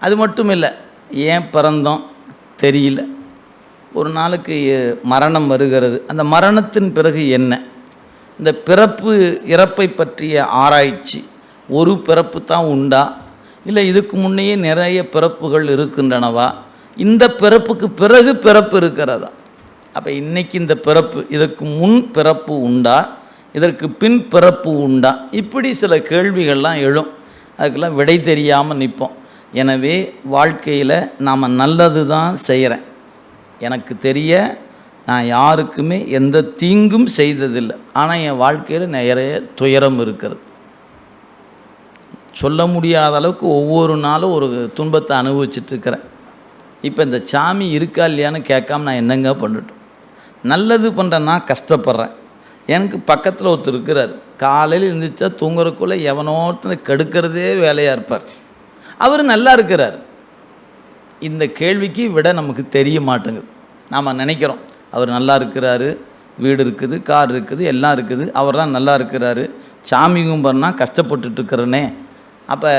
அது மட்டும் இல்லை ஏன் பிறந்தோம் தெரியல. ஒரு நாளுக்கு மரணம் வருகிறது. அந்த மரணத்தின் பிறகு என்ன? இந்த பிறப்பு இறப்பை பற்றிய ஆராய்ச்சி ஒரு பிறப்பு தான் உண்டா? இல்லை இதுக்கு முன்னையே நிறைய பிறப்புகள் இருக்கின்றனவா? இந்த பிறப்புக்கு பிறகு பிறப்பு இருக்கிறதா? அப்போ இன்றைக்கி இந்த பிறப்பு இதற்கு முன் பிறப்பு உண்டா? இதற்கு பின் பிறப்பு உண்டா? இப்படி சில கேள்விகள்லாம் எழும். அதுக்கெல்லாம் விடை தெரியாமல் நிற்போம். எனவே வாழ்க்கையில் நாம் நல்லது தான் செய்கிறேன் எனக்கு தெரிய நான் யாருக்குமே எந்த தீங்கும் செய்ததில்லை. ஆனால் என் வாழ்க்கையில் நிறைய துயரம் இருக்கிறது. சொல்ல முடியாத அளவுக்கு ஒவ்வொரு நாளும் ஒரு துன்பத்தை அனுபவிச்சிட்ருக்கிறேன் இப்போ இந்த சாமி இருக்கா இல்லையான்னு கேட்காம நான் என்னங்க பண்ணட்டும்? நல்லது பண்ணுறேன்னா கஷ்டப்படுறேன். எனக்கு பக்கத்தில் ஒருத்தர் இருக்கிறார். காலையில் எழுந்திரிச்சா தூங்குறக்குள்ளே எவனோர்த்தனை கெடுக்கிறதே வேலையாக இருப்பார். அவர் நல்லா இருக்கிறார். இந்த கேள்விக்கு விட நமக்கு தெரிய மாட்டேங்குது. நாம் நினைக்கிறோம் அவர் நல்லா இருக்கிறாரு வீடு இருக்குது கார் இருக்குது எல்லாம் இருக்குது அவர் தான் நல்லா இருக்கிறாரு. சாமி கும்பிட்றனா கஷ்டப்பட்டுட்டு இருக்கிறனே. அப்போ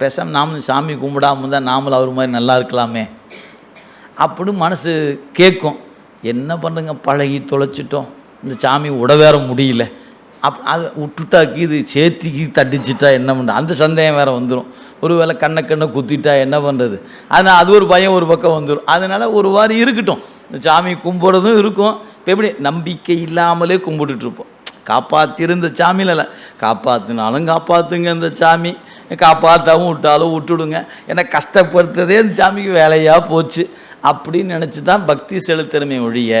பேசாமல் நாமளும் சாமி கும்பிடாம தான் நாமளும் அவர் மாதிரி நல்லா இருக்கலாமே. அப்படி மனசு கேட்கும் என்ன பண்ணுங்க பழகி தொலைச்சிட்டோம். இந்த சாமி விட வேற முடியல. அப் அதை விட்டுட்டாக்கி இது சேர்த்திக்கு தட்டிச்சிட்டா என்ன பண்ண அந்த சந்தேகம் வேறு வந்துடும் ஒரு வேளை கண்ணை கண்ணை குத்திட்டா என்ன பண்ணுறது அதனால் அது ஒரு பயம் ஒரு பக்கம் வந்துடும் அதனால் ஒரு வாரம் இருக்கட்டும். இந்த சாமி கும்பிட்றதும் இருக்கும். இப்போ எப்படி? நம்பிக்கை இல்லாமலே கும்பிட்டுட்ருப்போம் காப்பாற்றிருந்த சாமியில் காப்பாற்றினாலும் காப்பாற்றுங்க இந்த சாமி. காப்பாற்றாவும் விட்டாலும் விட்டுடுங்க. ஏன்னா கஷ்டப்படுத்துறதே இந்த சாமிக்கு வேலையாக போச்சு. அப்படின்னு நினச்சி தான் பக்தி செலுத்திறமை ஒழிய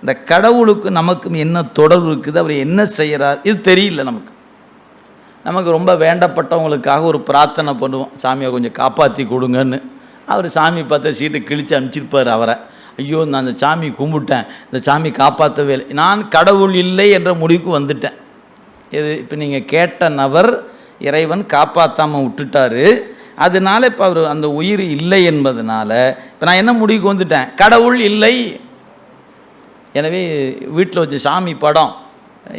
இந்த கடவுளுக்கு நமக்கும் என்ன தொடர்பு இருக்குது? அவர் என்ன செய்கிறார் இது தெரியல நமக்கு. நமக்கு ரொம்ப வேண்டப்பட்டவங்களுக்காக ஒரு பிரார்த்தனை பண்ணுவோம். சாமியை கொஞ்சம் காப்பாற்றி கொடுங்கன்னு. அவர் சாமி பார்த்த சீட்டை கிழித்து அனுப்பிச்சிருப்பார் அவரை. ஐயோ நான் அந்த சாமி கும்பிட்டேன். இந்த சாமி காப்பாற்றவே இல்லை. நான் கடவுள் இல்லை என்ற முடிவுக்கு வந்துட்டேன். இது இப்போ நீங்கள் கேட்ட நபர் இறைவன் காப்பாற்றாமல் விட்டுட்டாரு. அதனால இப்போ அவர் அந்த உயிர் இல்லை என்பதனால இப்போ நான் என்ன முடிவுக்கு வந்துட்டேன்? கடவுள் இல்லை. எனவே வீட்டில் வச்ச சாமி படம்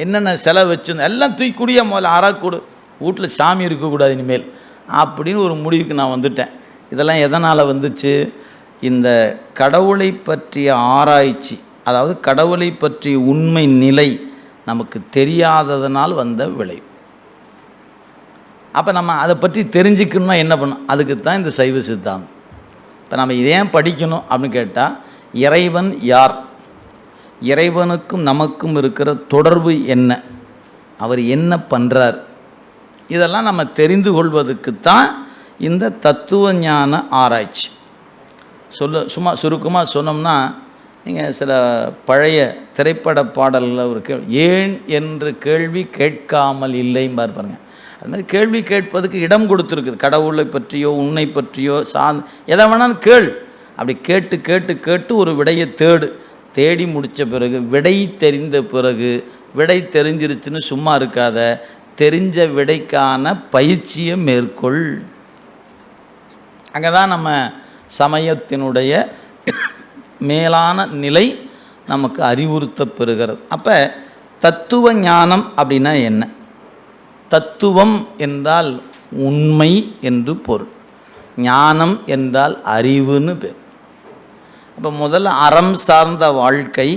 என்னென்ன செலவு வச்சு எல்லாம் தூக்கி குடிய முதல்ல ஆறாக்கூடு வீட்டில் சாமி இருக்கக்கூடாது இனிமேல் அப்படின்னு ஒரு முடிவுக்கு நான் வந்துட்டேன். இதெல்லாம் எதனால் வந்துச்சு? இந்த கடவுளை பற்றிய ஆராய்ச்சி அதாவது கடவுளை பற்றிய உண்மை நிலை நமக்கு தெரியாததனால் வந்த விளைவு. அப்போ நம்ம அதை பற்றி தெரிஞ்சுக்கணும்னா என்ன பண்ணணும்? அதுக்கு தான் இந்த சைவ சித்தாந்தம். இப்போ நம்ம இதே படிக்கணும் அப்படின்னு கேட்டால் இறைவன் யார்? இறைவனுக்கும் நமக்கும் இருக்கிற தொடர்பு என்ன? அவர் என்ன பண்ணுறார் இதெல்லாம் நம்ம தெரிந்து கொள்வதுக்குத்தான் இந்த தத்துவ ஞான ஆராய்ச்சி. சொல்ல சும்மா சுருக்கமாக சொன்னோம்னா நீங்கள் சில பழைய திரைப்பட பாடல்களில் ஒரு கேள்வி ஏன் என்று கேள்வி கேட்காமல் இல்லைம்பார் பாருங்க. அது மாதிரி கேள்வி கேட்பதுக்கு இடம் கொடுத்துருக்குது. கடவுளை பற்றியோ உன்னை பற்றியோ சா எதை வேணாலும் கேள். அப்படி கேட்டு கேட்டு கேட்டு ஒரு விடையை தேடு. தேடி முடித்த பிறகு விடை தெரிந்த பிறகு விடை தெரிஞ்சிருச்சுன்னு சும்மா இருக்காத. தெரிஞ்ச விடைக்கான பயிற்சியை மேற்கொள். அங்கே தான் நம்ம சமயத்தினுடைய மேலான நிலை நமக்கு அறிவுறுத்த பெறுகிறது அப்போ தத்துவ ஞானம் அப்படின்னா என்ன? தத்துவம் என்றால் உண்மை என்று பொருள். ஞானம் என்றால் அறிவுன்னு பேர். அப்போ முதல்ல அறம் சார்ந்த வாழ்க்கை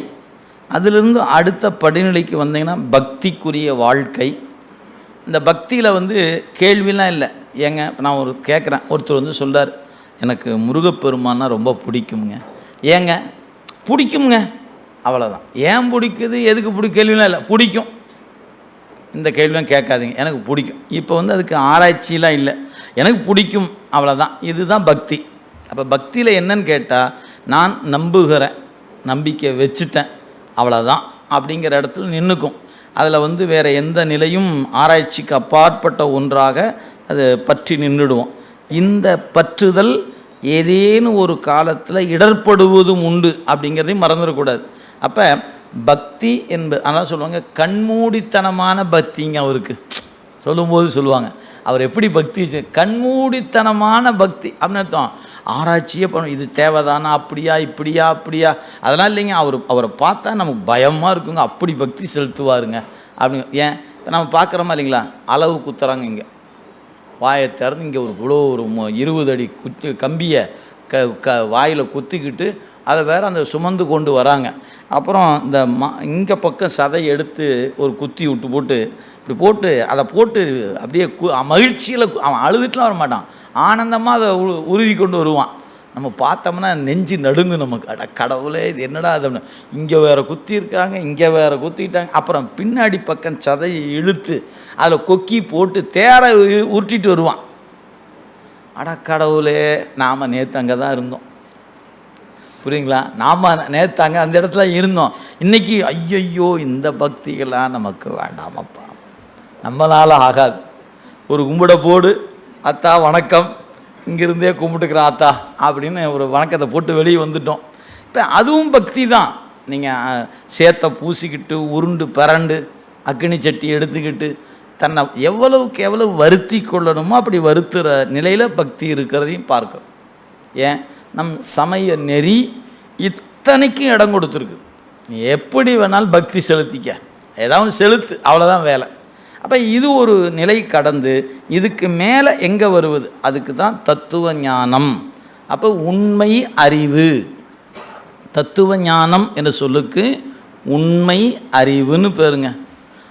அதிலிருந்து அடுத்த படிநிலைக்கு வந்தீங்கன்னா பக்திக்குரிய வாழ்க்கை இந்த பக்தியில் வந்து கேள்விலாம் இல்லை. ஏங்க இப்போ நான் ஒரு கேட்குறேன் ஒருத்தர் வந்து சொல்கிறார் எனக்கு முருகப்பெருமான்னா ரொம்ப பிடிக்குங்க ஏங்க பிடிக்குங்க அவ்வளோதான் ஏன் பிடிக்குது? எதுக்கு பிடிக்கும் கேள்விலாம் இல்லை. பிடிக்கும். இந்த கேள்வியும் கேட்காதீங்க. எனக்கு பிடிக்கும். இப்போ வந்து அதுக்கு ஆராய்ச்சிலாம் இல்லை. எனக்கு பிடிக்கும். அவ்வளோதான் இதுதான் பக்தி. அப்போ பக்தியில் என்னன்னு கேட்டால் நான் நம்புகிறேன். நம்பிக்கை வச்சுட்டேன். அவ்வளோதான் அப்படிங்கிற இடத்துல நின்றுக்கும் அதில் வந்து வேறு எந்த நிலையும் ஆராய்ச்சிக்கு அப்பாற்பட்ட ஒன்றாக அது பற்றி நின்றுடுவோம். இந்த பற்றுதல் ஏதேனும் ஒரு காலத்தில் இடர்படுவதும் உண்டு அப்படிங்கிறதையும் மறந்துடக்கூடாது அப்போ பக்தி என்பது அதான் சொல்லுவாங்க கண்மூடித்தனமான பக்திங்க அவருக்கு. சொல்லும்போது சொல்லுவாங்க. அவர் எப்படி பக்தி கண்மூடித்தனமான பக்தி அப்படின்னு அர்த்தம். ஆராய்ச்சியே பண்ணும் இது தேவைதானா அப்படியா இப்படியா அப்படியா. அதெல்லாம் இல்லைங்க அவர் அவரை பார்த்தா நமக்கு பயமாக இருக்குங்க. அப்படி பக்தி செலுத்துவாருங்க. அப்படிங்க ஏன்? இப்போ நம்ம பார்க்குறோமா இல்லைங்களா? அளவு குத்துறாங்க இங்கே. வாயை திறந்து இங்கே ஒரு இவ்வளோ ஒரு இருபது அடி குத்தி கம்பியை க க வாயில் குத்திக்கிட்டு அதை வேறு அந்த சுமந்து கொண்டு வராங்க. அப்புறம் இந்த ம இங்கே பக்கம் சதை எடுத்து ஒரு குத்தி விட்டு போட்டு இப்படி போட்டு அதை போட்டு அப்படியே கு மகிழ்ச்சியில் அவன் அழுதுட்டுலாம் வர மாட்டான் ஆனந்தமாக அதை உ- உருவி கொண்டு வருவான். நம்ம பார்த்தோம்னா நெஞ்சு நடுங்கு நமக்கு. அட கடவுளே இது என்னடா அது இங்கே வேறு குத்தி இருக்காங்க இங்கே வேறு குத்திட்டாங்க. அப்புறம் பின்னாடி பக்கம் சதையை இழுத்து அதில் கொக்கி போட்டு தேரை உருட்டிட்டு வருவான். அட கடவுளே நாம் நேற்று அங்கே தான் இருந்தோம். புரியுங்களா? நாம் நேற்று அங்கே அந்த இடத்துல இருந்தோம். இன்னைக்கு ஐயையோ இந்த பக்திகள்லாம் நமக்கு வேண்டாமப்பா. நம்மளால் ஆகாது. ஒரு கும்பிட போடு அத்தா வணக்கம். இங்கிருந்தே கும்பிட்டுக்கிறேன் அத்தா அப்படின்னு ஒரு வணக்கத்தை போட்டு வெளியே வந்துட்டோம். இப்போ அதுவும் பக்தி தான். நீங்கள் சேத்தை பூசிக்கிட்டு உருண்டு பரண்டு அக்கினி சட்டி எடுத்துக்கிட்டு தன்னை எவ்வளவுக்கு எவ்வளவு வருத்தி கொள்ளணுமோ அப்படி வருத்துகிற நிலையில் பக்தி இருக்கிறதையும் பார்க்கும் ஏன்? நம் சமய நெறி இத்தனைக்கும் இடம் கொடுத்துருக்கு. நீ எப்படி வேணாலும் பக்தி செலுத்திக்க. ஏதாவது செலுத்து அவ்வளோதான் வேலை. அப்போ இது ஒரு நிலை கடந்து இதுக்கு மேலே எங்கே வருவது? அதுக்கு தான் தத்துவ ஞானம். அப்போ உண்மை அறிவு. தத்துவ ஞானம் என்ற சொல்லுக்கு உண்மை அறிவுன்னு பேருங்க.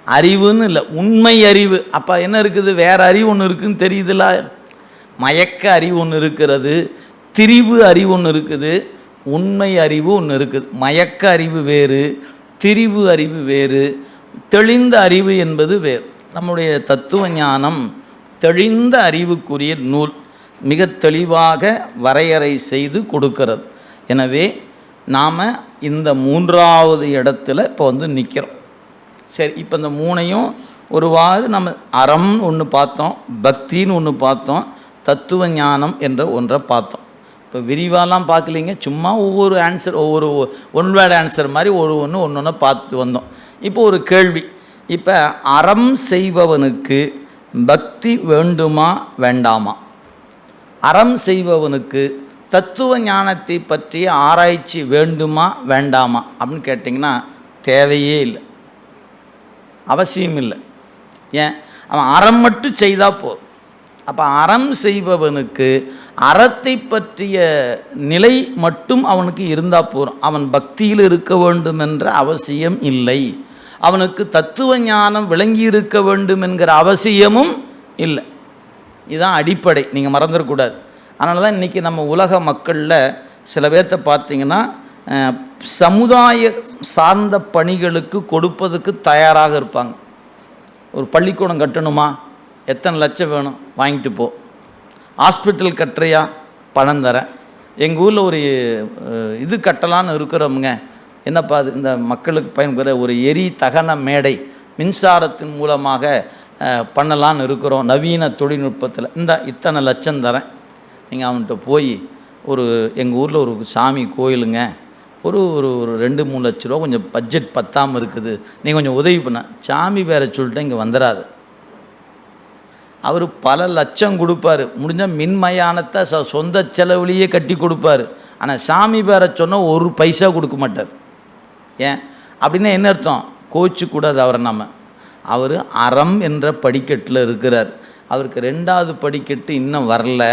அறிவுன்னு இல்லை உண்மை அறிவு. அப்போ என்ன இருக்குது? வேறு அறிவு ஒன்று இருக்குதுன்னு தெரியுதுல. மயக்க அறிவு ஒன்று இருக்கிறது திரிவு அறிவு ஒன்று இருக்குது உண்மை அறிவு ஒன்று இருக்குது. மயக்க அறிவு வேறு திரிவு அறிவு வேறு தெளிந்த அறிவு என்பது வேறு. நம்முடைய தத்துவ ஞானம் தெளிந்த அறிவுக்குரிய நூல் மிக தெளிவாக வரையறை செய்து கொடுக்கிறது. எனவே நாம் இந்த மூன்றாவது இடத்துல இப்போ வந்து நிற்கிறோம் சரி இப்போ இந்த மூணையும் ஒருவாறு நம்ம அறம் ஒன்று பார்த்தோம் பக்தின்னு ஒன்று பார்த்தோம் தத்துவ ஞானம் என்ற ஒன்றை பார்த்தோம். இப்போ விரிவாலாம் பார்க்கலிங்க சும்மா ஒவ்வொரு ஆன்சர் ஒவ்வொரு ஒன் வேர்டு ஆன்சர் மாதிரி ஒரு ஒன்று ஒன்று ஒன்று பார்த்துட்டு வந்தோம். இப்போ ஒரு கேள்வி இப்போ அறம் செய்பவனுக்கு பக்தி வேண்டுமா வேண்டாமா? அறம் செய்பவனுக்கு தத்துவ ஞானத்தை பற்றிய ஆராய்ச்சி வேண்டுமா வேண்டாமா? அப்படின்னு கேட்டிங்கன்னா தேவையே இல்லை. அவசியம் இல்லை. ஏன்? அவன் அறம் மட்டும் செய்தால் போதும். அப்போ அறம் செய்பவனுக்கு அறத்தை பற்றிய நிலை மட்டும் அவனுக்கு இருந்தால் போதும். அவன் பக்தியில் இருக்க வேண்டும் என்ற அவசியம் இல்லை. அவனுக்கு தத்துவ ஞானம் விளங்கி இருக்க வேண்டும் என்கிற அவசியமும் இல்லை. இதுதான் அடிப்படை. நீங்கள் மறந்துடக்கூடாது அதனால தான் இன்றைக்கி நம்ம உலக மக்களில் சில பேர்த்த பார்த்திங்கன்னா சமுதாய சார்ந்த பணிகளுக்கு கொடுப்பதுக்கு தயாராக இருப்பாங்க. ஒரு பள்ளிக்கூடம் கட்டணுமா? எத்தனை லட்சம் வேணும்? வாங்கிட்டு போ. ஹாஸ்பிட்டல் கட்டுறியா? பணம் தரேன். எங்கள் ஊரில் ஒரு இது கட்டலான்னு இருக்கிறவங்க என்னப்பா அது? இந்த மக்களுக்கு பயன்பெற ஒரு எரி தகன மேடை மின்சாரத்தின் மூலமாக பண்ணலான்னு இருக்கிறோம். நவீன தொழில்நுட்பத்தில். இந்த இத்தனை லட்சம் தரேன். நீங்கள் அவன்கிட்ட போய் ஒரு எங்கள் ஊரில் ஒரு சாமி கோயிலுங்க. ஒரு ஒரு ஒரு ரெண்டு மூணு லட்ச ரூபா கொஞ்சம் பட்ஜெட் பத்தாமல் இருக்குது. நீங்கள் கொஞ்சம் உதவி பண்ண. சாமி பேரை சொல்லிட்டு இங்கே வந்துடாது அவர் பல லட்சம் கொடுப்பாரு. முடிஞ்சால் மின்மயானத்தை ச சொந்த செலவுலேயே கட்டி கொடுப்பாரு. ஆனால் சாமி பேரை சொன்னால் ஒரு பைசா கொடுக்க மாட்டார். ஏன் அப்படின்னா என்ன அர்த்தம்? கோச்சு கூடாது அவரை நம்ம அவர் அறம் என்ற படிக்கட்டில் இருக்கிறார். அவருக்கு ரெண்டாவது படிக்கட்டு இன்னும் வரல.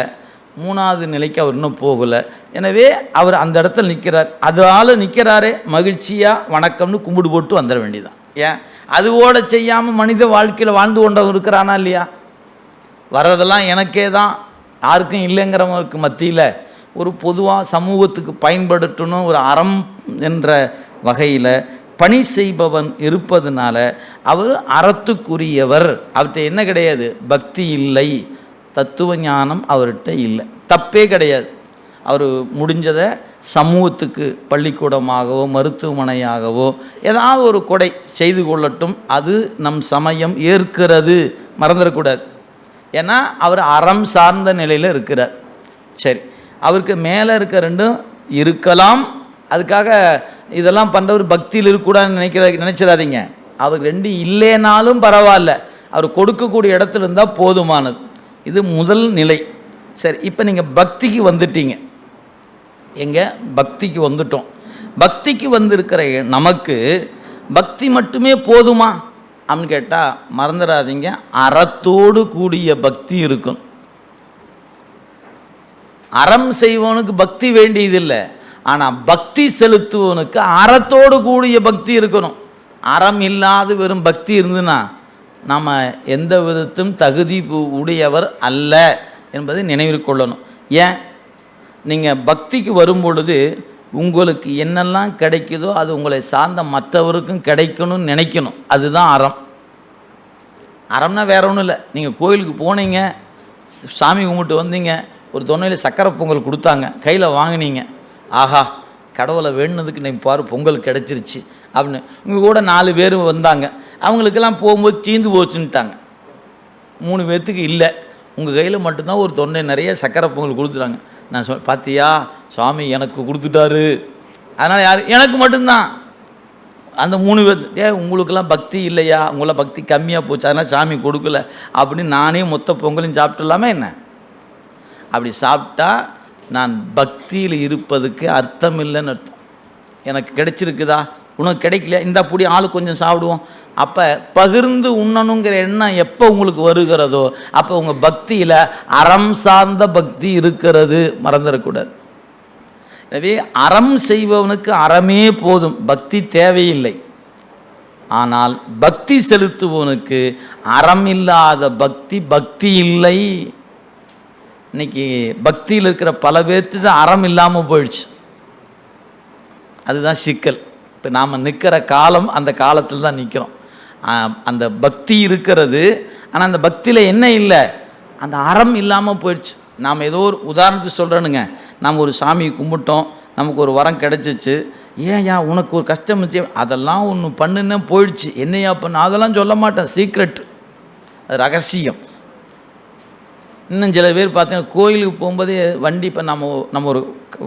மூணாவது நிலைக்கு அவர் இன்னும் போகலை. எனவே அவர் அந்த இடத்துல நிற்கிறார் அதால் நிற்கிறாரே மகிழ்ச்சியாக வணக்கம்னு கும்பிடு போட்டு வந்துட வேண்டியதான் ஏன்? அதுவோட செய்யாமல் மனித வாழ்க்கையில் வாழ்ந்து கொண்டவன் இருக்கிறானா இல்லையா? வர்றதெல்லாம் எனக்கே தான். யாருக்கும் இல்லைங்கிறவங்களுக்கு மத்தியில் ஒரு பொதுவாக சமூகத்துக்கு பயன்படுத்தணும் ஒரு அறம் என்ற வகையில் பணி செய்பவன் இருப்பதனால அவர் அறத்துக்குரியவர். அவர்கிட்ட என்ன கிடையாது? பக்தி இல்லை. தத்துவ ஞானம் அவர்கிட்ட இல்லை. தப்பே கிடையாது. அவர் முடிஞ்சதை சமூகத்துக்கு பள்ளிக்கூடமாகவோ மருத்துவமனையாகவோ ஏதாவது ஒரு கொடை செய்து கொள்ளட்டும். அது நம் சமயம் ஏற்கிறது. மறந்துடக்கூடாது. ஏன்னா அவர் அறம் சார்ந்த நிலையில் இருக்கிறார். சரி. அவருக்கு மேலே இருக்க ரெண்டும் இருக்கலாம். அதுக்காக இதெல்லாம் பண்ணுறவர் பக்தியில் இருக்கக்கூடாதுன்னு நினைக்கிற நினச்சிடாதீங்க. அவர் ரெண்டு இல்லைனாலும் பரவாயில்ல. அவர் கொடுக்கக்கூடிய இடத்துல இருந்தால் போதுமானது. இது முதல் நிலை. சரி இப்போ நீங்கள் பக்திக்கு வந்துட்டீங்க. எங்கே? பக்திக்கு வந்துட்டோம். பக்திக்கு வந்திருக்கிற நமக்கு பக்தி மட்டுமே போதுமா? அப்படின்னு கேட்டால் மறந்துடாதீங்க. அறத்தோடு கூடிய பக்தி இருக்கும். அறம் செய்வனுக்கு பக்தி வேண்டியதில்லை. ஆனால் பக்தி செலுத்துவனுக்கு அறத்தோடு கூடிய பக்தி இருக்கணும். அறம் இல்லாத வெறும் பக்தி இருந்துன்னா நாம் எந்த விதத்தும் தகுதி உடையவர் அல்ல என்பதை நினைவில் கொள்ளணும். ஏன்? நீங்கள் பக்திக்கு வரும் பொழுது உங்களுக்கு என்னெல்லாம் கிடைக்குதோ அது உங்களை சார்ந்த மற்றவருக்கும் கிடைக்கணும்னு நினைக்கணும். அதுதான் அறம். அறம்னா வேற ஒன்றும் இல்லை. நீங்கள் கோயிலுக்கு போனீங்க சாமி கும்பிட்டு வந்தீங்க ஒரு தொன்னையில் சக்கரை பொங்கல் கொடுத்தாங்க கையில் வாங்கினீங்க ஆஹா கடவுளை வேணுனதுக்கு நீ பாரு பொங்கல் கிடச்சிருச்சு. அப்படின்னு இங்கே கூட நாலு பேர் வந்தாங்க. அவங்களுக்கெல்லாம் போகும்போது தீந்து போச்சுன்ட்டாங்க மூணு பேர்த்துக்கு இல்லை. உங்கள் கையில் மட்டும்தான் ஒரு தொண்டை நிறைய சக்கரை பொங்கல் கொடுத்துட்டாங்க. நான் சொல் பார்த்தியா சுவாமி எனக்கு கொடுத்துட்டாரு. அதனால் யார் எனக்கு மட்டும்தான். அந்த மூணு பேர் ஏ உங்களுக்கெல்லாம் பக்தி இல்லையா? உங்களை பக்தி கம்மியாக போச்சு. அதனால் சாமி கொடுக்கல. அப்படின்னு நானே மொத்த பொங்கலையும் சாப்பிட்டுலாமா என்ன? அப்படி சாப்பிட்டா நான் பக்தியில் இருப்பதுக்கு அர்த்தம் இல்லைன்னு அர்த்தம். எனக்கு கிடைச்சிருக்குதா? உனக்கு கிடைக்கல இந்த புடி ஆள் கொஞ்சம் சாப்பிடுவோம். அப்போ பகிர்ந்து உண்ணணுங்கிற எண்ணம் எப்போ உங்களுக்கு வருகிறதோ அப்போ உங்கள் பக்தியில் அறம் சார்ந்த பக்தி இருக்கிறது மறந்துடக்கூடாது. எனவே அறம் செய்பவனுக்கு அறமே போதும் பக்தி தேவையில்லை. ஆனால் பக்தி செலுத்துபவனுக்கு அறம் இல்லாத பக்தி பக்தி இல்லை. இன்னைக்கு பக்தியில் இருக்கிற பல பேர்த்து தான் அறம் இல்லாமல் போயிடுச்சு. அதுதான் சிக்கல். இப்போ நாம் நிற்கிற காலம் அந்த காலத்தில் தான் நிற்கிறோம் அந்த பக்தி இருக்கிறது ஆனால் அந்த பக்தியில் என்ன இல்லை? அந்த அறம் இல்லாமல் போயிடுச்சு. நாம் ஏதோ ஒரு உதாரணத்துக்கு சொல்கிறேனுங்க நாம் ஒரு சாமியை கும்பிட்டோம் நமக்கு ஒரு வரம் கிடச்சிச்சு. ஏன்யா உனக்கு ஒரு கஷ்டம் இருந்துச்சு? அதெல்லாம் ஒன்று பண்ணுன்னே போயிடுச்சு. என்னையா பண்ண? அதெல்லாம் சொல்ல மாட்டேன். சீக்ரெட் அது ரகசியம். இன்னும் சில பேர் பார்த்தீங்கன்னா கோயிலுக்கு போகும்போதே வண்டி இப்போ நம்ம நம்ம ஒரு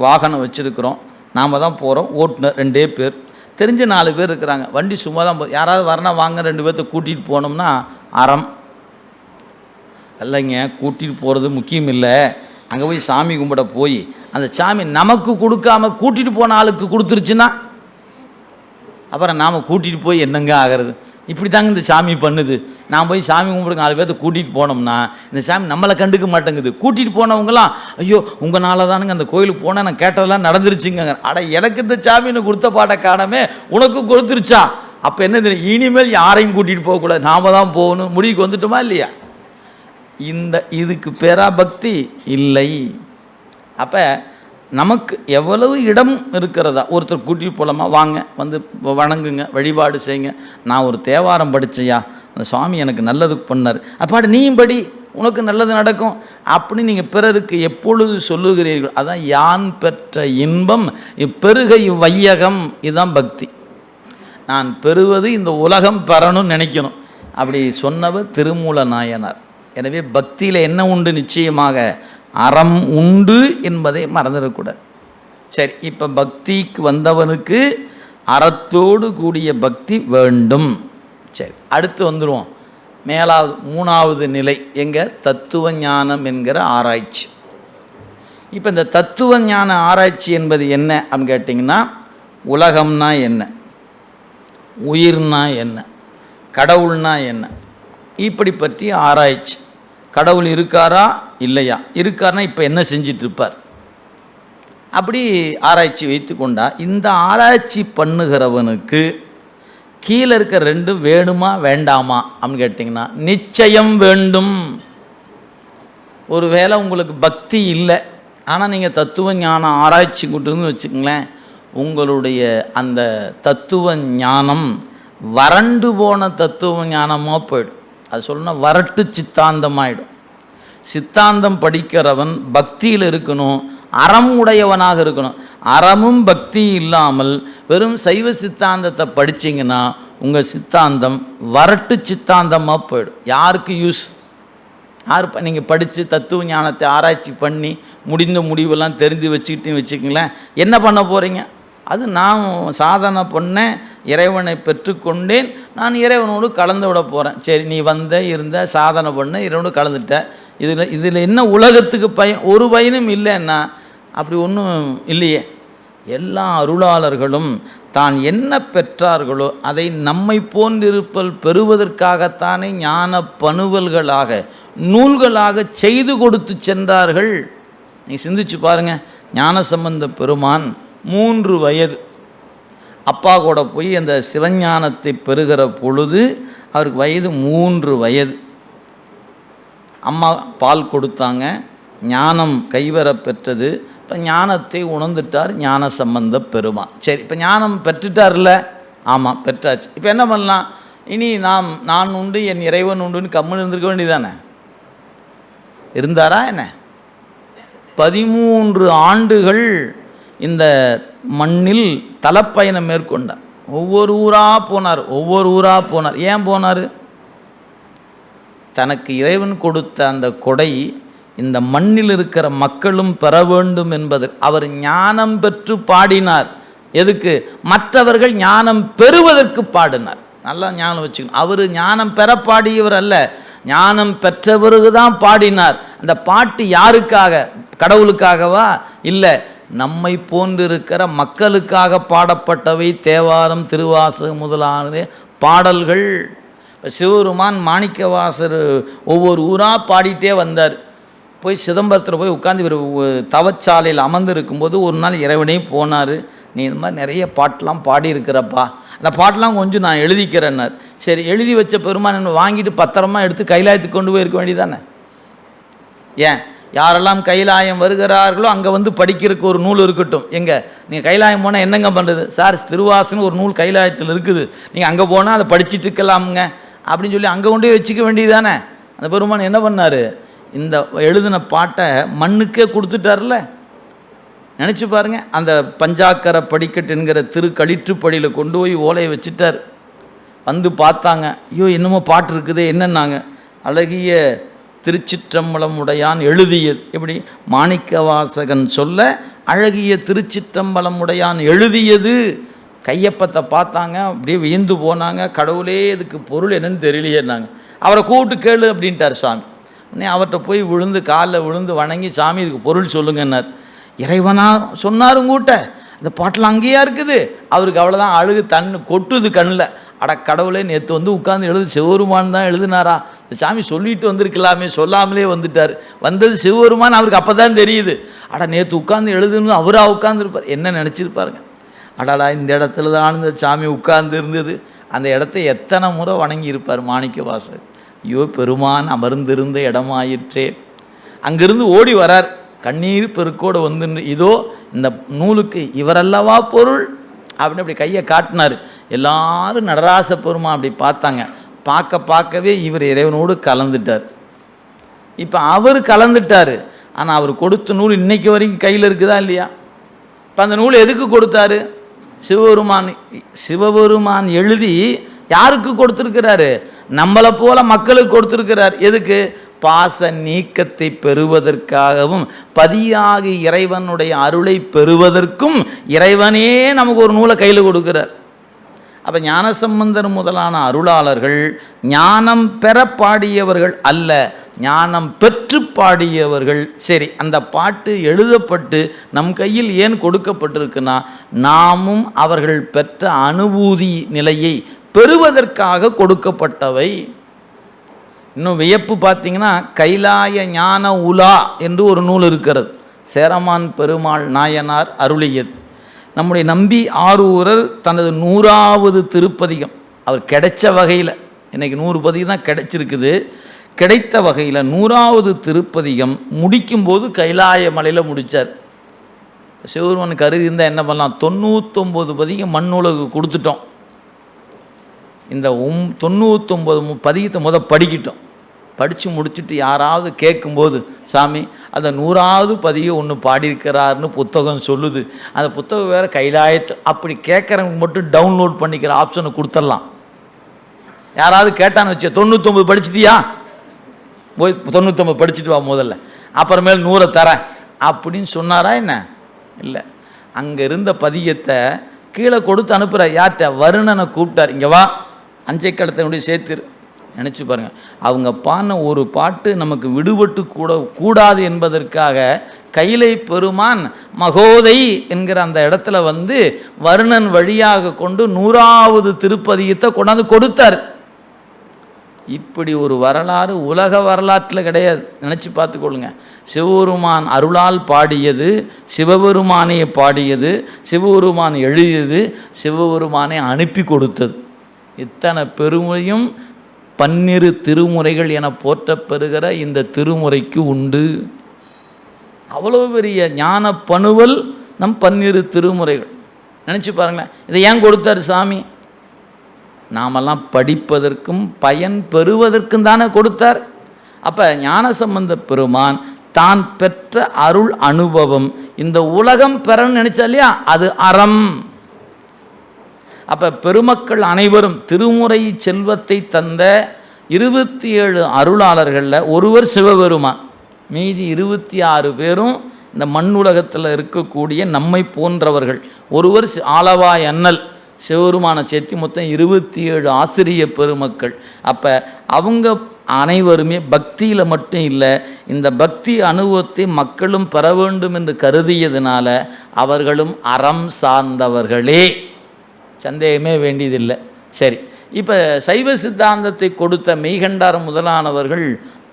வாகனம் வச்சுருக்கிறோம். நாம் தான் போகிறோம் ஓட்டுநர் ரெண்டே பேர். தெரிஞ்ச நாலு பேர் இருக்கிறாங்க. வண்டி சும்மா தான் போ யாராவது வரணும் வாங்க ரெண்டு பேர்த்த கூட்டிகிட்டு போனோம்னா அறம். இல்லைங்க கூட்டிகிட்டு போகிறது முக்கியம் இல்லை. அங்கே போய் சாமி கும்பிட போய் அந்த சாமி நமக்கு கொடுக்காம கூட்டிகிட்டு போன ஆளுக்கு கொடுத்துருச்சுன்னா அப்புறம் நாம் கூட்டிகிட்டு போய் என்னங்க ஆகிறது? இப்படி தாங்க இந்த சாமி பண்ணுது. நான் போய் சாமி கும்பிடுங்க நாலு பேர்த்த கூட்டிகிட்டு போனோம்னா இந்த சாமி நம்மளை கண்டுக்க மாட்டேங்குது. கூட்டிகிட்டு போனவங்களாம் ஐயோ உங்களால் தானுங்க அந்த கோயிலுக்கு போனால் நான் கேட்டதெல்லாம் நடந்துருச்சுங்க அட எனக்கு இந்த சாமின்னு கொடுத்த பாட்டை காணமே உனக்கு கொடுத்துருச்சா? அப்போ என்ன தெரியும்? இனிமேல் யாரையும் கூட்டிகிட்டு போகக்கூடாது நாம தான் போகணும். முடிவுக்கு வந்துட்டோமா இல்லையா? இந்த இதுக்கு பேரா பக்தி இல்லை. அப்போ நமக்கு எவ்வளவு இடம் இருக்கிறதா? ஒருத்தர் கூட்டி போகலாமா வாங்க வந்து வணங்குங்க வழிபாடு செய்யுங்க. நான் ஒரு தேவாரம் படிச்சையா அந்த சுவாமி எனக்கு நல்லது பண்ணார். அப்பாடு நீயும் படி உனக்கு நல்லது நடக்கும். அப்படின்னு நீங்கள் பிறருக்கு எப்பொழுது சொல்லுகிறீர்கள்? அதான் யான் பெற்ற இன்பம் இப்பெருகை வையகம். இதுதான் பக்தி. நான் பெறுவது இந்த உலகம் பெறணும்னு நினைக்கணும். அப்படி சொன்னவர் திருமூல நாயனார். எனவே பக்தியில் என்ன உண்டு நிச்சயமாக? அறம் உண்டு என்பதை மறந்துடக்கூடாது. சரி இப்போ பக்திக்கு வந்தவனுக்கு அறத்தோடு கூடிய பக்தி வேண்டும். சரி அடுத்து வந்துடுவோம் மேலாவது மூணாவது நிலை எங்கள் தத்துவ ஞானம் என்கிற ஆராய்ச்சி. இப்போ இந்த தத்துவ ஞான ஆராய்ச்சி என்பது என்ன அப்படின்னு கேட்டிங்கன்னா உலகம்னா என்ன? உயிர்னா என்ன? கடவுள்னா என்ன? இப்படி பற்றி ஆராய்ச்சி. கடவுள் இருக்காரா? இல்லையா? இருக்காருன்னா இப்போ என்ன செஞ்சிட்டு இருப்பார் அப்படி ஆராய்ச்சி வைத்து கொண்டா இந்த ஆராய்ச்சி பண்ணுகிறவனுக்கு கீழே இருக்க ரெண்டும் வேணுமா வேண்டாமா? அப்படின்னு கேட்டிங்கன்னா நிச்சயம் வேண்டும். ஒருவேளை உங்களுக்கு பக்தி இல்லை ஆனால் நீங்கள் தத்துவ ஞானம் ஆராய்ச்சி கொண்டுன்னு வச்சுக்கங்களேன் உங்களுடைய அந்த தத்துவ ஞானம் வறண்டு போன தத்துவ ஞானமாக போயிடும். அது சொல்லணும் வரட்டு சித்தாந்தமாயிடும். சித்தாந்தம் படிக்கிறவன் பக்தியில் இருக்கணும் அறம் உடையவனாக இருக்கணும். அறமும் பக்தி இல்லாமல் வெறும் சைவ சித்தாந்தத்தை படிச்சீங்கன்னா உங்கள் சித்தாந்தம் வரட்டு சித்தாந்தமாக போயிடும். யாருக்கு யூஸ்? யார் நீங்கள் படித்து தத்துவ ஞானத்தை ஆராய்ச்சி பண்ணி முடிந்த முடிவெல்லாம் தெரிஞ்சு வச்சுக்கிட்டு வச்சுக்கங்களேன் என்ன பண்ண போகிறீங்க அது நான் சாதனை பண்ணேன் இறைவனை பெற்றுக்கொண்டேன். நான் இறைவனோடு கலந்து விட போகிறேன் சரி நீ வந்த இருந்த சாதனை பண்ண இறைவனோடு கலந்துட்ட. இதில் இதில் என்ன உலகத்துக்கு பயன் ஒரு பயனும் இல்லைன்னா அப்படி ஒன்றும் இல்லையே. எல்லா அருளாளர்களும் தான் என்ன பெற்றார்களோ அதை நம்மை போன்றிருப்பல் பெறுவதற்காகத்தானே ஞான பணுவல்களாக நூல்களாக செய்து கொடுத்து சென்றார்கள். நீங்கள் சிந்திச்சு பாருங்கள் ஞானசம்பந்த பெருமான் மூன்று வயது. அப்பா கூட போய் அந்த சிவஞானத்தை பெறுகிற பொழுது அவருக்கு வயது மூன்று வயது. அம்மா பால் கொடுத்தாங்க. ஞானம் கைவர பெற்றது. இப்போ ஞானத்தை உணர்ந்துட்டார் ஞான சம்பந்த பெருமான். சரி இப்போ ஞானம் பெற்றுட்டார்ல? ஆமாம் பெற்றாச்சு. இப்போ என்ன பண்ணலாம்? இனி நாம் நான் உண்டு என் இறைவன் உண்டுன்னு கம்முன்னு இருந்திருக்க வேண்டியதானே இருந்தாரா என்ன? பதிமூன்று ஆண்டுகள் இந்த மண்ணில் தலப்பயணம் மேற்கொண்டார் ஒவ்வொரு ஊராக போனார் ஒவ்வொரு ஊராக போனார். ஏன் போனார்? தனக்கு இறைவன் கொடுத்த அந்த கொடை இந்த மண்ணில் இருக்கிற மக்களும் பெற வேண்டும் என்பது. அவர் ஞானம் பெற்று பாடினார். எதுக்கு? மற்றவர்கள் ஞானம் பெறுவதற்கு பாடினார். நல்லா ஞானம் வச்சுக்கணும். அவர் ஞானம் பெற பாடியவர் அல்ல. ஞானம் பெற்ற பிறகு தான் பாடினார். அந்த பாட்டு யாருக்காக? கடவுளுக்காகவா? இல்லை நம்மை போன்றிருக்கிற மக்களுக்காக பாடப்பட்டவை தேவாரம் திருவாசு முதலானது பாடல்கள். சிவபெருமான் மாணிக்கவாசர் ஒவ்வொரு ஊராக பாடிட்டே வந்தார். போய் சிதம்பரத்தில் போய் உட்காந்து இவர் தவச்சாலையில் அமர்ந்து இருக்கும்போது ஒரு நாள் இறைவனே போனார். நீ இந்த மாதிரி நிறைய பாட்டெலாம் பாடியிருக்கிறப்பா. அந்த பாட்டெலாம் கொஞ்சம் நான் எழுதிக்கிறேன்னார். சரி எழுதி வச்ச பெருமான் வாங்கிட்டு பத்திரமா எடுத்து கைலாயத்துக்கு கொண்டு போயிருக்க வேண்டியதானே ஏன்? யாரெல்லாம் கைலாயம் வருகிறார்களோ அங்கே வந்து படிக்கிறதுக்கு ஒரு நூல் இருக்கட்டும். எங்கே? நீங்கள் கைலாயம் போனால் என்னங்க பண்ணுறது சார் திருவாசன்னு ஒரு நூல் கைலாயத்தில் இருக்குது. நீங்கள் அங்கே போனால் அதை படிச்சிட்டு இருக்கலாமுங்க. அப்படின்னு சொல்லி அங்கே கொண்டு போய் வச்சுக்க வேண்டியதானே அந்த பெருமான் என்ன பண்ணார்? இந்த எழுதின பாட்டை மண்ணுக்கே கொடுத்துட்டார்ல? நினச்சி பாருங்க. அந்த பஞ்சாக்கர படிக்கட்டு என்கிற திரு களிற்றுப்படியில் கொண்டு போய் ஓலையை வச்சுட்டார். வந்து பார்த்தாங்க. ஐயோ என்னமோ பாட்டு இருக்குதே என்னன்னாங்க. அழகிய திருச்சிற்றம்பலம் உடையான் எழுதியது. எப்படி? மாணிக்கவாசகன் சொல்ல அழகிய திருச்சிற்றம்பலம் உடையான் எழுதியது. கையப்பத்தை பார்த்தாங்க அப்படியே வியந்து போனாங்க. கடவுளே இதுக்கு பொருள் என்னன்னு தெரியலையேன்னாங்க. அவரை கூப்பிட்டு கேளு அப்படின்ட்டார் சாமி. உடனே அவர்கிட்ட போய் விழுந்து காலில் விழுந்து வணங்கி சாமி இதுக்கு பொருள் சொல்லுங்கன்னார். இறைவனா சொன்னாருங்கூட்ட இந்த பாட்டில் அங்கேயா இருக்குது. அவருக்கு அவ்வளோதான் அழுகு தன் கொட்டுது கண்ணில். அட கடவுளே நேற்று வந்து உட்காந்து எழுது சிவபெருமான் தான் எழுதினாரா? இந்த சாமி சொல்லிட்டு வந்திருக்கலாமே சொல்லாமலே வந்துட்டார். வந்தது சிவபெருமான் அவருக்கு அப்போ தான் தெரியுது. அட நேற்று உட்காந்து எழுதுன்னு அவராக உட்காந்துருப்பார் என்ன நினச்சிருப்பாருங்க? அடடா இந்த இடத்துல தான் இந்த சாமி உட்கார்ந்து இருந்தது. அந்த இடத்த எத்தனை முறை வணங்கி இருப்பார் மாணிக்க வாசர் ஐயோ பெருமான் அமர்ந்திருந்த இடமாயிற்றே. அங்கிருந்து ஓடி வரார். கண்ணீர் பெருக்கோடு வந்து இதோ இந்த நூலுக்கு இவரல்லவா பொருள்? அப்படின்னு அப்படி கையை காட்டினார். எல்லாரும் நடராச பெருமா அப்படி பார்த்தாங்க. பார்க்க பார்க்கவே இவர் இறைவனோடு கலந்துட்டார். இப்போ அவர் கலந்துட்டார். ஆனால் அவர் கொடுத்த நூல் இன்றைக்கு வரைக்கும் கையில் இருக்குதா இல்லையா? இப்போ அந்த நூல் எதுக்கு கொடுத்தாரு? சிவபெருமான் சிவபெருமான் எழுதி யாருக்கு கொடுத்துருக்கிறாரு? நம்மளை போல மக்களுக்கு கொடுத்துருக்கிறார். எதுக்கு? பாச நீக்கத்தை பெறுவதற்காகவும் பதியாகி இறைவனுடைய அருளை பெறுவதற்கும் இறைவனே நமக்கு ஒரு நூலை கையில் கொடுக்கிறார். அப்போ ஞானசம்பந்தர் முதலான அருளாளர்கள் ஞானம் பெற பாடியவர்கள் அல்ல ஞானம் பெற்று பாடியவர்கள். சரி அந்த பாட்டு எழுதப்பட்டு நம் கையில் ஏன் கொடுக்கப்பட்டிருக்குன்னா நாமும் அவர்கள் பெற்ற அனுபூதி நிலையை பெறுவதற்காக கொடுக்கப்பட்டவை. இன்னும் வியப்பு பார்த்தீங்கன்னா கைலாய ஞான உலா என்று ஒரு நூல் இருக்கிறது. சேரமான் பெருமாள் நாயனார் அருளியது நம்முடைய நம்பி ஆரூரர் தனது நூறாவது திருப்பதிகம். அவர் கிடைச்ச வகையில் இன்றைக்கி நூறு பதிகம் தான் கிடைச்சிருக்குது. கிடைத்த வகையில் நூறாவது திருப்பதிகம் முடிக்கும்போது கைலாய மலையில் முடித்தார் சிவருமன் கருதி இருந்தால் என்ன பண்ணலாம்? தொண்ணூத்தொம்பது பதிகம் மண்ணுலகு கொடுத்துட்டோம். இந்த உம் தொண்ணூத்தொம்பது மு- பதிகத்தை முத படிக்கட்டும். படித்து முடிச்சுட்டு யாராவது கேட்கும்போது சாமி அந்த நூறாவது பதிகம் ஒன்று பாடியிருக்கிறாருன்னு புத்தகம் சொல்லுது. அந்த புத்தகம் வேறு கைலாயத்து அப்படி கேட்குறவங்க மட்டும் டவுன்லோட் பண்ணிக்கிற ஆப்ஷனை கொடுத்துடலாம். யாராவது கேட்டான்னு வச்சு தொண்ணூத்தொம்பது படிச்சிட்டியா? போய் தொண்ணூத்தொம்பது படிச்சுட்டு வா முதல்ல. அப்புறமேல் நூறை தரேன். அப்படின்னு சொன்னாரா என்ன? இல்லை. அங்கே இருந்த பதியத்தை கீழே கொடுத்து அனுப்புகிற யார்கிட்ட? வருணனை கூப்பிட்டார். இங்கே வா. அஞ்சை களத்தினுடைய சேர்த்துரு நினச்சி பாருங்கள் அவங்க பாடின ஒரு பாட்டு நமக்கு விடுபட்டு கூட கூடாது என்பதற்காக கைலை பெருமான் மகோதை என்கிற அந்த இடத்துல வந்து வருணன் வழியாக கொண்டு நூறாவது திருப்பதியத்தை கொண்டாந்து கொடுத்தார். இப்படி ஒரு வரலாறு உலக வரலாற்றில் கிடையாது. நினச்சி பார்த்துக்கொள்ளுங்க சிவபெருமான் அருளால் பாடியது சிவபெருமானையை பாடியது சிவபெருமான் எழுதியது சிவபெருமானை அனுப்பி கொடுத்தது. இத்தனை பெருமையும் பன்னிரு திருமுறைகள் என போற்றப்பெறுகிற இந்த திருமுறைக்கு உண்டு. அவ்வளோ பெரிய ஞான பணுவல் நம் பன்னிரு திருமுறைகள். நினச்சி பாருங்களேன் இதை ஏன் கொடுத்தாரு சாமி? நாமெல்லாம் படிப்பதற்கும் பயன் பெறுவதற்கும் தானே கொடுத்தார். அப்போ ஞானசம்பந்த பெருமான் தான் பெற்ற அருள் அனுபவம் இந்த உலகம் பெறன்னு நினைச்சா இல்லையா? அது அறம். அப்போ பெருமக்கள் அனைவரும் திருமுறை செல்வத்தை தந்த இருபத்தி ஏழு அருளாளர்களில் ஒருவர் சிவபெருமான். மீதி இருபத்தி ஆறு பேரும் இந்த மண் உலகத்தில் இருக்கக்கூடிய நம்மை போன்றவர்கள். ஒருவர் ஆலவா எண்ணல் சிவபெருமான சேர்த்தி மொத்தம் இருபத்தி ஏழு ஆசிரிய பெருமக்கள். அப்போ அவங்க அனைவருமே பக்தியில் மட்டும் இல்லை இந்த பக்தி அனுபவத்தை மக்களும் பெற வேண்டும் என்று கருதியதுனால அவர்களும் அறம் சார்ந்தவர்களே. சந்தேகமே வேண்டியதில்லை. சரி. இப்போ சைவ சித்தாந்தத்தை கொடுத்த மெய்கண்டார் முதலானவர்கள்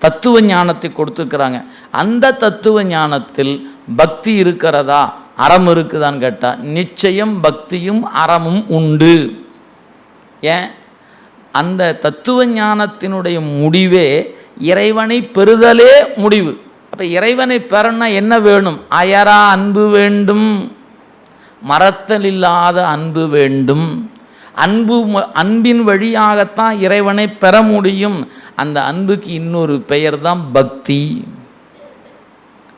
தத்துவ ஞானத்தை கொடுத்துருக்குறாங்க. அந்த தத்துவ ஞானத்தில் பக்தி இருக்கிறதா? அறம் இருக்குதான்னு கேட்டால் நிச்சயம் பக்தியும் அறமும் உண்டு. ஏன்? அந்த தத்துவ ஞானத்தினுடைய முடிவே இறைவனை பெறுதலே முடிவு. அப்போ இறைவனை பெறனா என்ன வேணும்? அயரா அன்பு வேண்டும். மறத்தல் இல்லாத அன்பு வேண்டும். அன்பு ம- அன்பின் வழியாகத்தான் இறைவனை பெற முடியும். அந்த அன்புக்கு இன்னொரு பெயர் தான் பக்தி.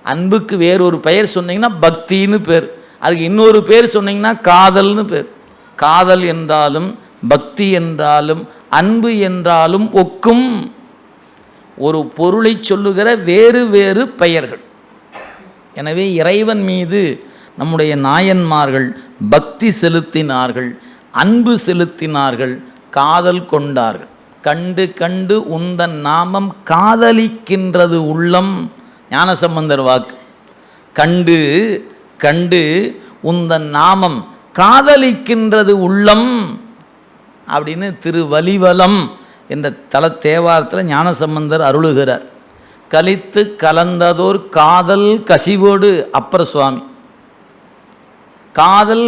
அன்புக்கு வேறொரு பெயர் சொன்னீங்கன்னா பக்தின்னு பேர். அதுக்கு இன்னொரு பேர் சொன்னீங்கன்னா காதல்னு பேர். காதல் என்றாலும் பக்தி என்றாலும் அன்பு என்றாலும் ஒக்கும். ஒரு பொருளை சொல்லுகிற வேறு வேறு பெயர்கள். எனவே இறைவன் மீது நம்முடைய நாயன்மார்கள் பக்தி செலுத்தினார்கள் அன்பு செலுத்தினார்கள் காதல் கொண்டார்கள். கண்டு கண்டு உந்தன் நாமம் காதலிக்கின்றது உள்ளம். ஞானசம்பந்தர் வாக்கு. கண்டு கண்டு உந்தன் நாமம் காதலிக்கின்றது உள்ளம் அப்படின்னு திரு வலிவலம் என்ற தல தேவாரத்தில் ஞானசம்பந்தர் அருளுகிறார். கலித்து கலந்ததோர் காதல் கசிவோடு அப்பர் சுவாமி காதல்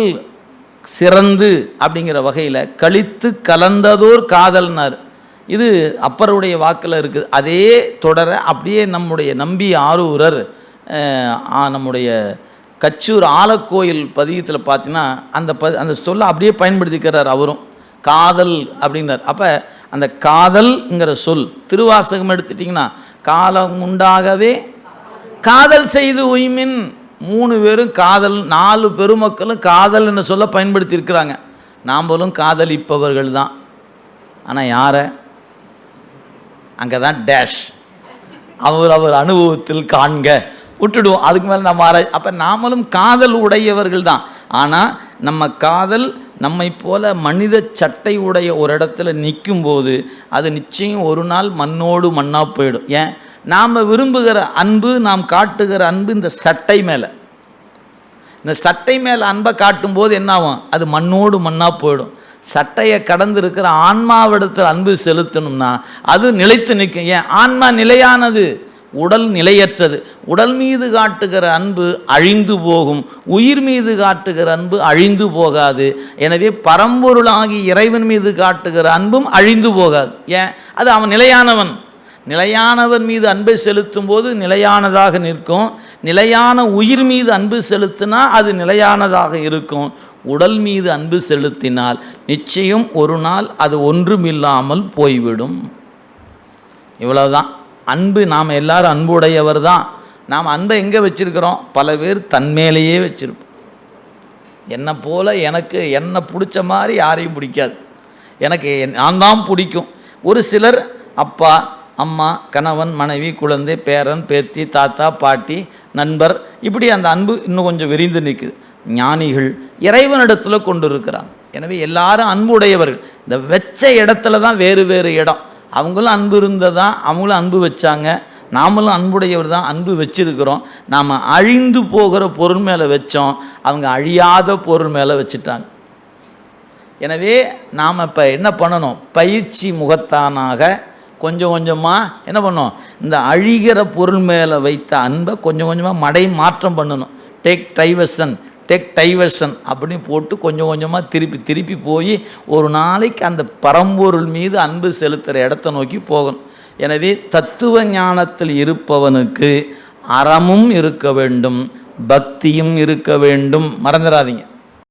சிறந்து அப்படிங்கிற வகையில் கழித்து கலந்ததோர் காதல்னார். இது அப்பருடைய வாக்கில் இருக்குது அதே தொடர அப்படியே நம்முடைய நம்பி ஆரூரர் நம்முடைய கச்சூர் ஆலக்கோயில் பதியத்தில் பார்த்தீங்கன்னா அந்த ப அந்த சொல்லை அப்படியே பயன்படுத்திக்கிறார் அவரும். காதல் அப்படிங்கிறார் அப்போ அந்த காதல்ங்கிற சொல் திருவாசகம் எடுத்துட்டிங்கன்னா காலம் உண்டாகவே காதல் செய்து உய்மின் மூணு பேரும் காதல் நாலு பெருமக்களும் காதல் என்று சொல்ல பயன்படுத்தி இருக்கிறாங்க நாம்பளும் காதலிப்பவர்கள் தான். ஆனால் யாரை? அங்கே தான் டேஷ் அவர் அவர் அனுபவத்தில் காண்க. விட்டுடுவோம். அதுக்கு மேலே நம்ம ஆராய் அப்போ நாமளும் காதல் உடையவர்கள் தான். ஆனால் நம்ம காதல் நம்மை போல மனித சட்டை உடைய ஒரு இடத்துல நிற்கும்போது அது நிச்சயம் ஒரு நாள் மண்ணோடு மண்ணாக போயிடும். ஏன்? நாம் விரும்புகிற அன்பு நாம் காட்டுகிற அன்பு இந்த சட்டை மேலே. இந்த சட்டை மேலே அன்பை காட்டும்போது என்னாகும்? அது மண்ணோடு மண்ணாக போயிடும். சட்டையை கடந்து இருக்கிற ஆன்மாவிடத்தில் அன்பு செலுத்தணும்னா அது நிலைத்து நிற்கும். ஏன்? ஆன்மா நிலையானது உடல் நிலையற்றது. உடல் மீது காட்டுகிற அன்பு அழிந்து போகும். உயிர் மீது காட்டுகிற அன்பு அழிந்து போகாது. எனவே பரம்பொருளாகி இறைவன் மீது காட்டுகிற அன்பும் அழிந்து போகாது. ஏன்? அது அவன் நிலையானவன். நிலையானவர் மீது அன்பை செலுத்தும் போது நிலையானதாக நிற்கும். நிலையான உயிர் மீது அன்பு செலுத்தினா அது நிலையானதாக இருக்கும். உடல் மீது அன்பு செலுத்தினால் நிச்சயம் ஒரு நாள் அது ஒன்றுமில்லாமல் போய்விடும். இவ்வளவுதான். அன்பு நாம் எல்லாரும் அன்புடையவர் தான். நாம் அன்பை எங்கே வச்சிருக்கிறோம்? பல பேர் தன்மேலேயே வச்சிருப்போம். என்னை போல எனக்கு என்னை பிடிச்ச மாதிரி யாரையும் பிடிக்காது. எனக்கு என்- நான் தான் பிடிக்கும். ஒரு சிலர் அப்பா அம்மா கணவன் மனைவி குழந்தை பேரன் பேத்தி தாத்தா பாட்டி நண்பர் இப்படி அந்த அன்பு இன்னும் கொஞ்சம் விரிந்து நிற்குது ஞானிகள் இறைவனிடத்தில் கொண்டு இருக்கிறாங்க. எனவே எல்லாரும் அன்பு உடையவர்கள் இந்த வச்ச இடத்துல தான் வேறு வேறு இடம். அவங்களும் அன்பு இருந்ததான் அவங்களும் அன்பு வச்சாங்க. நாமளும் அன்புடையவர் தான் அன்பு வச்சிருக்கிறோம். நாம் அழிந்து போகிற பொருள் மேலே வச்சோம். அவங்க அழியாத பொருள் மேலே வச்சுட்டாங்க. எனவே நாம் இப்போ என்ன பண்ணணும்? பயிற்சி முகத்தானாக கொஞ்சம் கொஞ்சமாக என்ன பண்ணும்? இந்த அழிகிற பொருள் மேலே வைத்த அன்பை கொஞ்சம் கொஞ்சமாக மடை மாற்றம் பண்ணணும். டேக் டைவர்சன் டேக் டைவர்சன் அப்படின்னு போட்டு கொஞ்சம் கொஞ்சமாக திருப்பி திருப்பி போய் ஒரு நாளைக்கு அந்த பரம்பொருள் மீது அன்பு செலுத்துகிற இடத்த நோக்கி போகணும். எனவே தத்துவ ஞானத்தில் இருப்பவனுக்கு அறமும் இருக்க வேண்டும் பக்தியும் இருக்க வேண்டும். மறந்துடாதீங்க.